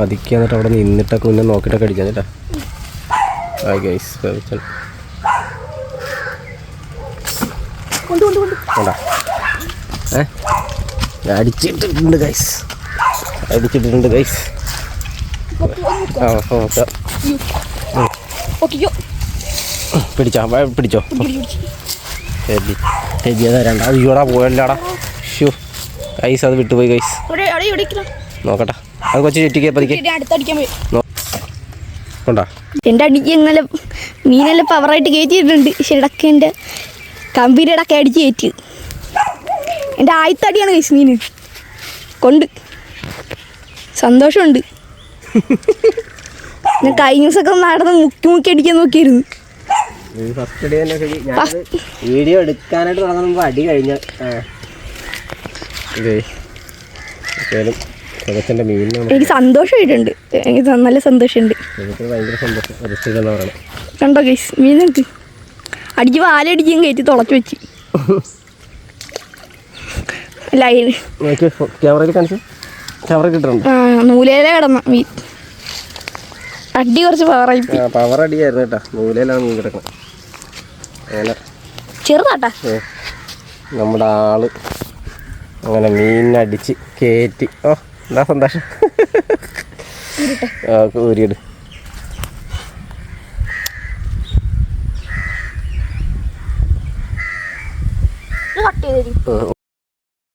പതുക്കെ എന്നിട്ട് അവിടെ നിന്നിട്ടൊക്കെ മുന്നേ നോക്കിയിട്ടൊക്കെ അടിക്കാൻ കേട്ടോ. ഗൈസ് ഏ? അടിച്ചിട്ടിട്ടുണ്ട് ഗൈസ് അടിച്ചിട്ടിട്ടുണ്ട് ഗൈസ് ആ നോക്കാം ഓക്കെയോ പിടിച്ചോ പിടിച്ചോ. രണ്ടാ അതാ ഇയോടാ പോയല്ലാടാ. ഷൂ ഗൈസ് അത് വിട്ടുപോയി ഗൈസ് നോക്കട്ടെ. അത് കൊച്ചു ചുറ്റിക്ക് പതിക്കെ. കൊണ്ടാ. എന്റെ അടിക്ക് ഇന്നലെ മീനെല്ലാം പവറായിട്ട് കയറ്റിയിട്ടുണ്ട്. ഇടയ്ക്ക് എന്റെ കമ്പിയുടെ ഇടയ്ക്ക് അടിച്ച് കയറ്റി. എന്റെ ആയത്തടിയാണ് കഴിച്ചു മീന് മീൻ. കൊണ്ട്. സന്തോഷമുണ്ട്. ഞാൻ കഴിഞ്ഞ ദിവസമൊക്കെ നടന്ന് മുക്കി മുക്കി അടിക്കാൻ നോക്കിയിരുന്നു. ഫസ്റ്റ് ഡേ തന്നെ ഞാൻ വീഡിയോ എടുക്കാനായിട്ട് തുടങ്ങുമ്പോൾ അടി കഴിഞ്ഞ സുഖത്തിന്റെ മീൻ എനിക്ക് സന്തോഷമായിട്ടുണ്ട്. എനിക്ക് നല്ല സന്തോഷമുണ്ട്. ഭയങ്കര സന്തോഷം. കണ്ടോ ഗൈസ് മീൻ എനിക്ക് അടിക്ക് വാലടിക്കും കയറ്റി തുളച്ചു വെച്ച്. ലൈൻ ക്യാമറയിൽ കാണിച്ചു. ക്യാമറ കിട്ടുന്നുണ്ട് ആ നൂലേലെ കിടന്ന മീൻ. അടി കുറച്ച് പവർ ആയി. പവർ അടിയായിരുന്നു കേട്ടോ. നൂലയിലാണ് മീൻ കിടക്കുന്നത് അങ്ങനെ. ചെറുതാട്ടാ. നമ്മുടെ ആൾ. അങ്ങനെ മീനടിച്ച് കയറ്റി ഓ എന്താ സന്തോഷം? ആ ഊരിയിട്. കട്ട് ചെയ്തേരി.